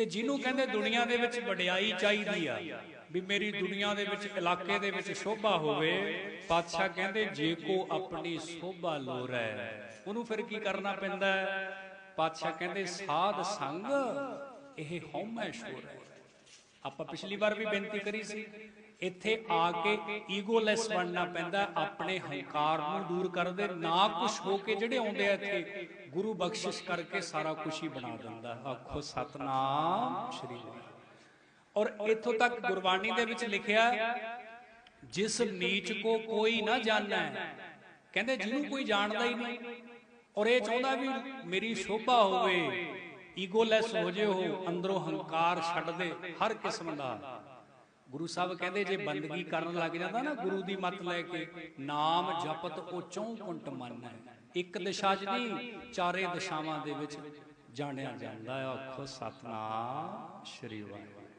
ਤੇ ਜਿਹਨੂੰ ਕਹਿੰਦੇ ਦੁਨੀਆ ਦੇ ਵਿੱਚ ਵਡਿਆਈ ਚਾਹੀਦੀ ਆ। ਵੀ ਮੇਰੀ ਦੁਨੀਆ ਦੇ ਵਿੱਚ ਇਲਾਕੇ ਦੇ ਵਿੱਚ ਸ਼ੋਭਾ ਹੋਵੇ ਪਾਤਸ਼ਾਹ ਕਹਿੰਦੇ ਜੇ ਕੋ ਆਪਣੀ ਸ਼ੋਭਾ ਲੋਰੈ ਉਹਨੂੰ ਫਿਰ ਕੀ ਕਰਨਾ ਪੈਂਦਾ ਪਾਤਸ਼ਾਹ ਕਹਿੰਦੇ ਸਾਧ ਸੰਗ ਇਹ ਹਉਮੈ ਸ਼ੋਰ ਹੈ। ਆਪਾਂ ਪਿਛਲੀ ਵਾਰ ਵੀ ਬੇਨਤੀ ਕਰੀ ਸੀ, ਇੱਥੇ ਆ ਕੇ ਈਗੋਲੈਸ ਬਣਨਾ ਪੈਂਦਾ, ਆਪਣੇ ਹੰਕਾਰ ਨੂੰ ਦੂਰ ਕਰਦੇ, ਨਾ ਕੁਝ ਹੋ ਕੇ ਜਿਹੜੇ ਆਉਂਦੇ ਆ ਇੱਥੇ, ਗੁਰੂ ਬਖਸ਼ਿਸ਼ ਕਰਕੇ ਸਾਰਾ ਕੁਝ ਹੀ ਬਣਾ ਦਿੰਦਾ। ਆਖੋ, ਸਤਨਾਮ ਸ਼੍ਰੀ ਵਾਹਿਗੁਰੂ ਔਰ ਇੱਥੋਂ ਤੱਕ ਗੁਰਬਾਣੀ ਦੇ ਵਿੱਚ ਲਿਖਿਆ, ਜਿਸ ਨੀਚ ਕੋ ਕੋਈ ਨਾ ਜਾਣੈ। ਕਹਿੰਦੇ, ਜਿਹਨੂੰ ਕੋਈ ਜਾਣਦਾ ਹੀ ਨਹੀਂ। ਔਰ ਇਹ ਚਾਹੁੰਦਾ ਵੀ ਮੇਰੀ ਸ਼ੋਭਾ ਹੋਵੇ ਈਗੋਲੈਸ ਹੋ ਜੇ ਅੰਦਰੋਂ ਹੰਕਾਰ ਛੱਡ ਦੇ ਹਰ ਕਿਸਮ ਦਾ। ਗੁਰੂ ਸਾਹਿਬ ਕਹਿੰਦੇ ਜੇ ਬੰਦਗੀ ਕਰਨ ਲੱਗ ਜਾਂਦਾ ਨਾ ਗੁਰੂ ਦੀ ਮੱਤ ਲੈ ਕੇ, ਨਾਮ ਜਪਤ ਉਹ ਚੌਂ ਕੁੰਟ ਮਨ ਹੈ। ਇੱਕ ਦਿਸ਼ਾ 'ਚ ਨਹੀਂ, ਚਾਰੇ ਦਿਸ਼ਾਵਾਂ ਦੇ ਵਿੱਚ ਜਾਣਿਆ ਜਾਂਦਾ ਹੈ। ਆਖੋ ਸਤਨਾਮ ਸ਼੍ਰੀ ਵਾਹਿਗੁਰੂ।